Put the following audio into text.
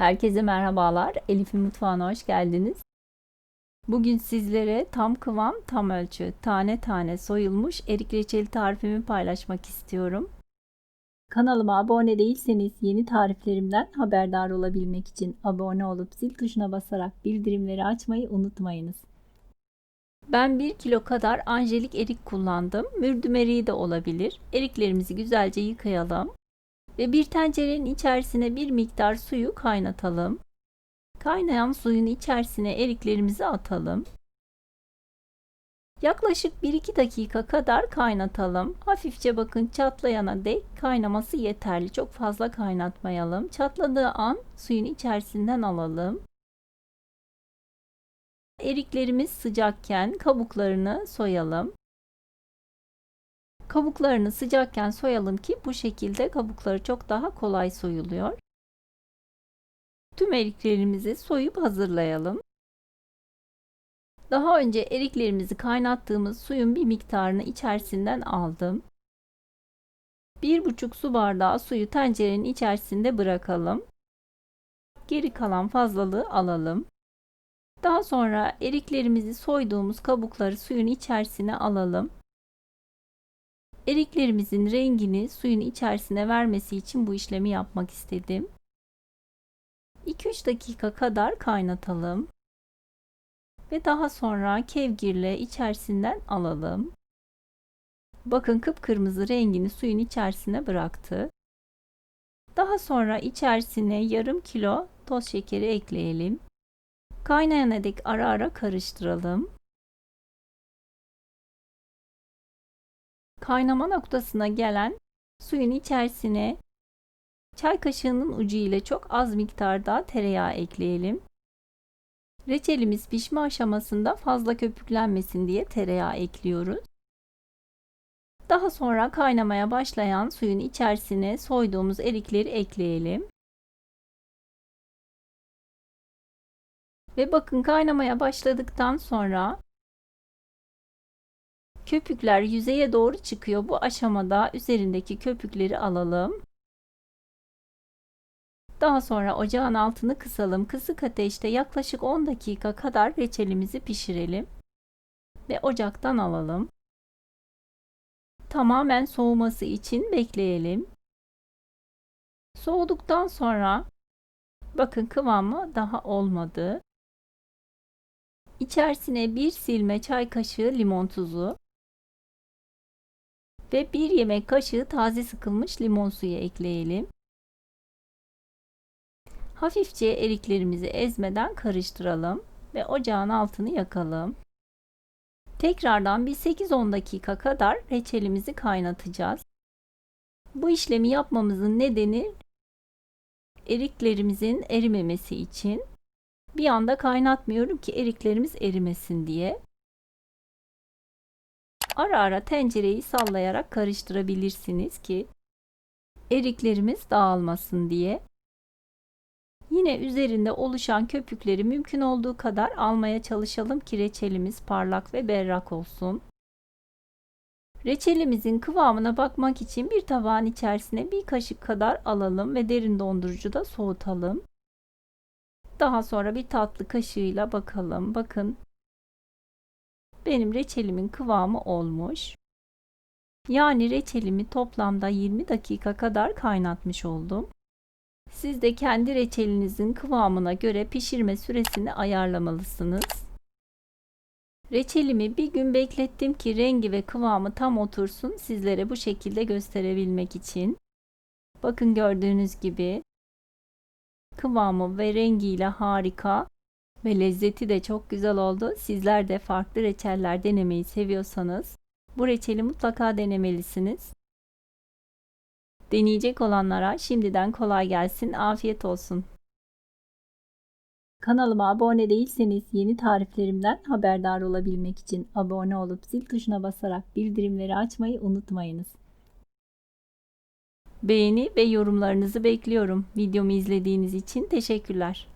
Herkese merhabalar. Elif'in mutfağına hoş geldiniz. Bugün sizlere tam kıvam, tam ölçü, tane tane soyulmuş erik reçeli tarifimi paylaşmak istiyorum. Kanalıma abone değilseniz yeni tariflerimden haberdar olabilmek için abone olup zil tuşuna basarak bildirimleri açmayı unutmayınız. Ben 1 kilo kadar anjelik erik kullandım. Mürdüm eriği de olabilir. Eriklerimizi güzelce yıkayalım ve bir tencerenin içerisine bir miktar suyu kaynatalım. Kaynayan suyun içerisine eriklerimizi atalım. Yaklaşık 1-2 dakika kadar kaynatalım. Hafifçe bakın çatlayana dek kaynaması yeterli. Çok fazla kaynatmayalım. Çatladığı an suyun içerisinden alalım. Eriklerimiz sıcakken kabuklarını soyalım. Kabuklarını sıcakken soyalım ki bu şekilde kabukları çok daha kolay soyuluyor. Tüm eriklerimizi soyup hazırlayalım. Daha önce eriklerimizi kaynattığımız suyun bir miktarını içerisinden aldım. 1,5 su bardağı suyu tencerenin içerisinde bırakalım. Geri kalan fazlalığı alalım. Daha sonra eriklerimizi soyduğumuz kabukları suyun içerisine alalım. Eriklerimizin rengini suyun içerisine vermesi için bu işlemi yapmak istedim. 2-3 dakika kadar kaynatalım. Ve daha sonra kevgirle içerisinden alalım. Bakın kıpkırmızı rengini suyun içerisine bıraktı. Daha sonra içerisine yarım kilo toz şekeri ekleyelim. Kaynayana dek ara ara karıştıralım. Kaynama noktasına gelen suyun içerisine çay kaşığının ucu ile çok az miktarda tereyağı ekleyelim. Reçelimiz pişme aşamasında fazla köpüklenmesin diye tereyağı ekliyoruz. Daha sonra kaynamaya başlayan suyun içerisine soyduğumuz erikleri ekleyelim. Ve bakın kaynamaya başladıktan sonra Köpükler yüzeye doğru çıkıyor. Bu aşamada üzerindeki köpükleri alalım. Daha sonra ocağın altını kısalım. Kısık ateşte yaklaşık 10 dakika kadar reçelimizi pişirelim. Ve ocaktan alalım. Tamamen soğuması için bekleyelim. Soğuduktan sonra bakın kıvamı daha olmadı. İçerisine bir silme çay kaşığı limon tuzu, ve 1 yemek kaşığı taze sıkılmış limon suyu ekleyelim. Hafifçe eriklerimizi ezmeden karıştıralım ve ocağın altını yakalım. Tekrardan bir 8-10 dakika kadar reçelimizi kaynatacağız. Bu işlemi yapmamızın nedeni eriklerimizin erimemesi için. Bir anda kaynatmıyorum ki eriklerimiz erimesin diye. Ara ara tencereyi sallayarak karıştırabilirsiniz ki eriklerimiz dağılmasın diye. Yine üzerinde oluşan köpükleri mümkün olduğu kadar almaya çalışalım ki reçelimiz parlak ve berrak olsun. Reçelimizin kıvamına bakmak için bir tabağın içerisine bir kaşık kadar alalım ve derin dondurucuda soğutalım. Daha sonra bir tatlı kaşığıyla bakalım. Bakın benim reçelimin kıvamı olmuş. Yani reçelimi toplamda 20 dakika kadar kaynatmış oldum. Siz de kendi reçelinizin kıvamına göre pişirme süresini ayarlamalısınız. Reçelimi bir gün beklettim ki rengi ve kıvamı tam otursun sizlere bu şekilde gösterebilmek için. Bakın gördüğünüz gibi kıvamı ve rengiyle harika ve lezzeti de çok güzel oldu. Sizler de farklı reçeller denemeyi seviyorsanız bu reçeli mutlaka denemelisiniz. Deneyecek olanlara şimdiden kolay gelsin, afiyet olsun. Kanalıma abone değilseniz yeni tariflerimden haberdar olabilmek için abone olup zil tuşuna basarak bildirimleri açmayı unutmayınız. Beğeni ve yorumlarınızı bekliyorum. Videomu izlediğiniz için teşekkürler.